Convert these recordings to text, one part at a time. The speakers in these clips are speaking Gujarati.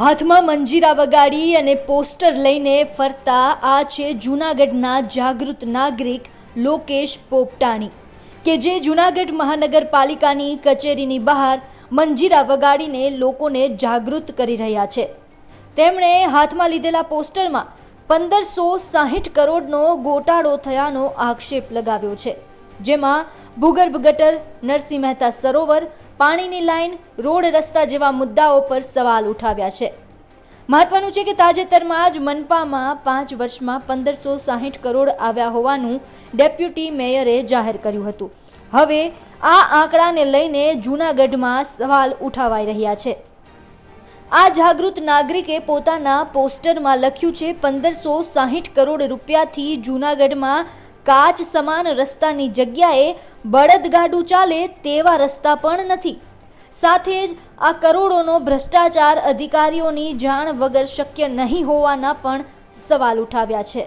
હાથમાં મંજીરા વગાડી અને પોસ્ટર લઈને ફરતા આ છે જૂનાગઢના જાગૃત નાગરિક લોકેશ પોપટાણી. કે જે જૂનાગઢ મહાનગરપાલિકાની કચેરીની બહાર મંજીરા વગાડીને લોકોને જાગૃત કરી રહ્યા છે. તેમણે હાથમાં લીધેલા પોસ્ટરમાં પંદરસો સાહીઠ કરોડનો ગોટાળો થયાનો આક્ષેપ લગાવ્યો છે. જેમાં ભૂગર્ભ ગટર, નરસિંહ મહેતા સરોવર પાણીની લાઈન રોડ રસ્તા જેવા મુદ્દાઓ પર સવાલ ઉઠાવ્યા છે. મહત્વનું છે કે તાજેતરમાં જ મનપામાં પાંચ વર્ષમાં પંદરસો સાહીઠ કરોડ આવ્યા હોવાનું ડેપ્યુટી મેયરે જાહેર કર્યું હતું. હવે આ આંકડાને લઈને જૂનાગઢમાં સવાલ ઉઠાવાઈ રહ્યા છે. આ જાગૃત નાગરિકે પોતાના પોસ્ટરમાં લખ્યું છે, પંદરસો સાહીઠ કરોડ રૂપિયાથી જૂનાગઢમાં કાચ સમાન રસ્તાની જગ્યાએ બળદગાડું ચાલે તેવા રસ્તા પણ નથી. સાથે જ આ કરોડોનો ભ્રષ્ટાચાર અધિકારીઓની જાણ વગર શક્ય નહીં હોવાના પણ સવાલ ઉઠાવ્યા છે.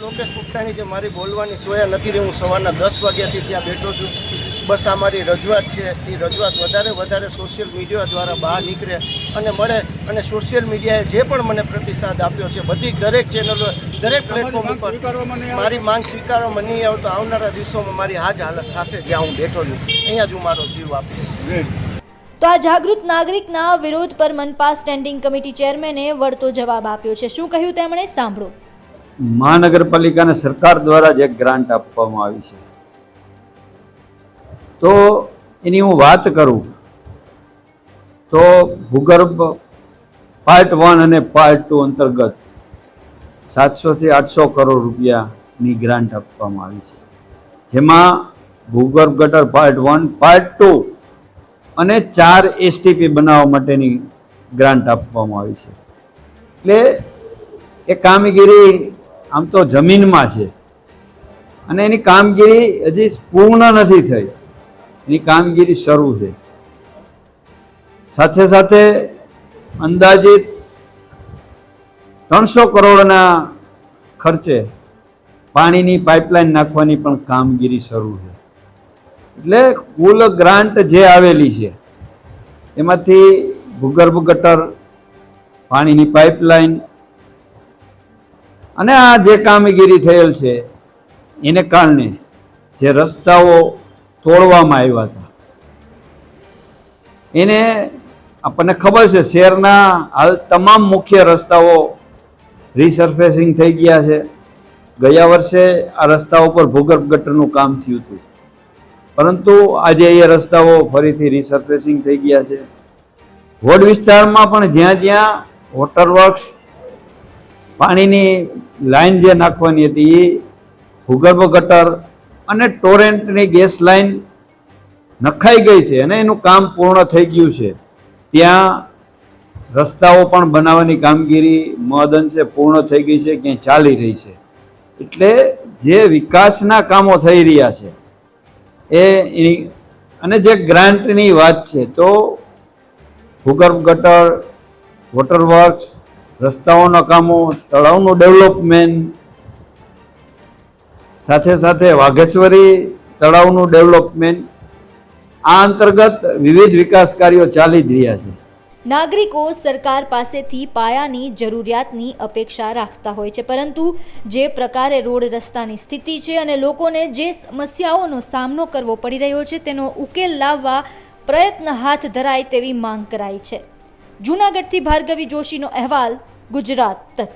લોકેશ પુખ્તાની જે મારી બોલવાની સોયા નથી રહી, હું સવારના દસ વાગ્યાથી ત્યાં બેઠો છું. બસ આ મારી રજૂઆત છે. એ રજૂઆત વધારે વધારે સોશિયલ મીડિયા દ્વારા બહાર નીકળે અને મળે. અને સોશિયલ મીડિયાએ જે પણ મને પ્રતિસાદ આપ્યો છે બધી દરેક ચેનલો દરેક પ્લેટફોર્મ ઉપર મારી માંગ સ્વીકારવામાં નહીં આવતો આવનારા દિવસોમાં મારી આ જ હાલત થશે જ્યાં હું બેઠો છું. અહીંયા જ હું મારો જીવ આપીશ. તો આ જાગૃત નાગરિકના વિરોધ પર મનપા સ્ટેન્ડિંગ કમિટી ચેરમેને વળતો જવાબ આપ્યો છે. શું કહ્યું તેમણે? સાંભળો. મહાનગરપાલિકાને સરકાર દ્વારા જ એક ગ્રાન્ટ આપવામાં આવી છે. તો એની હું વાત કરું. તો ભૂગર્ભ પાર્ટ વન અને પાર્ટ ટુ અંતર્ગત સાતસોથી આઠસો કરોડ રૂપિયાની ગ્રાન્ટ આપવામાં આવી છે. જેમાં ભૂગર્ભ ગટર પાર્ટ વન પાર્ટ ટુ અને ચાર એસટીપી બનાવવા માટેની ગ્રાન્ટ આપવામાં આવી છે. એટલે એ કામગીરી આમ તો જમીનમાં છે. અને એની કામગીરી હજી પૂર્ણ નથી થઈ. એની કામગીરી શરૂ છે. સાથે સાથે અંદાજિત ત્રણસો કરોડના ખર્ચે પાણીની પાઇપલાઇન નાખવાની પણ કામગીરી શરૂ છે. એટલે કુલ ગ્રાન્ટ જે આવેલી છે, એમાંથી ભૂગર્ભ ગટર, પાણીની પાઇપલાઇન અને આ જે કામગીરી થયેલ છે, એને કારણે જે રસ્તાઓ તોડવામાં આવ્યા હતા. એને આપણને ખબર છે, શહેરના હાલ તમામ મુખ્ય રસ્તાઓ રિસર્ફેસિંગ થઈ ગયા છે. ગયા વર્ષે આ રસ્તાઓ પર ભૂગર્ભ ગટરનું કામ થયું હતું. પરંતુ આજે એ રસ્તાઓ ફરીથી રિસર્ફેસિંગ થઈ ગયા છે. વોડ વિસ્તારમાં પણ જ્યાં જ્યાં વોટર વર્ક્સ પાણીની લાઈન જે નાખવાની હતી, એ ભૂગર્ભ ગટર અને ટોરેન્ટની ગેસ લાઈન નખાઈ ગઈ છે અને એનું કામ પૂર્ણ થઈ ગયું છે. ત્યાં રસ્તાઓ પણ બનાવવાની કામગીરી મહદઅંશે પૂર્ણ થઈ ગઈ છે, ક્યાંય ચાલી રહી છે. એટલે જે વિકાસના કામો થઈ રહ્યા છે, એ એની અને જે ગ્રાન્ટની વાત છે, તો ભૂગર્ભ ગટર, વોટર વર્ક્સ, રસ્તાઓના કામો, તળાવનું ડેવલપમેન્ટ સાથે સાથે વાઘેશ્વરી તળાવનું ડેવલપમેન્ટ આ અંતર્ગત વિવિધ વિકાસ કાર્યો ચાલી જ રહ્યા છે. નાગરિકો સરકાર પાસેથી પાયાની જરૂરિયાતની અપેક્ષા રાખતા હોય છે, પરંતુ જે પ્રકારે રોડ રસ્તાની સ્થિતિ છે અને લોકોને જે સમસ્યાઓનો સામનો કરવો પડી રહ્યો છે, તેનો ઉકેલ લાવવા પ્રયત્ન હાથ ધરાય તેવી માંગ કરાઈ છે. જૂનાગઢથી ભાર્ગવી જોશીનો અહેવાલ, ગુજરાત. તક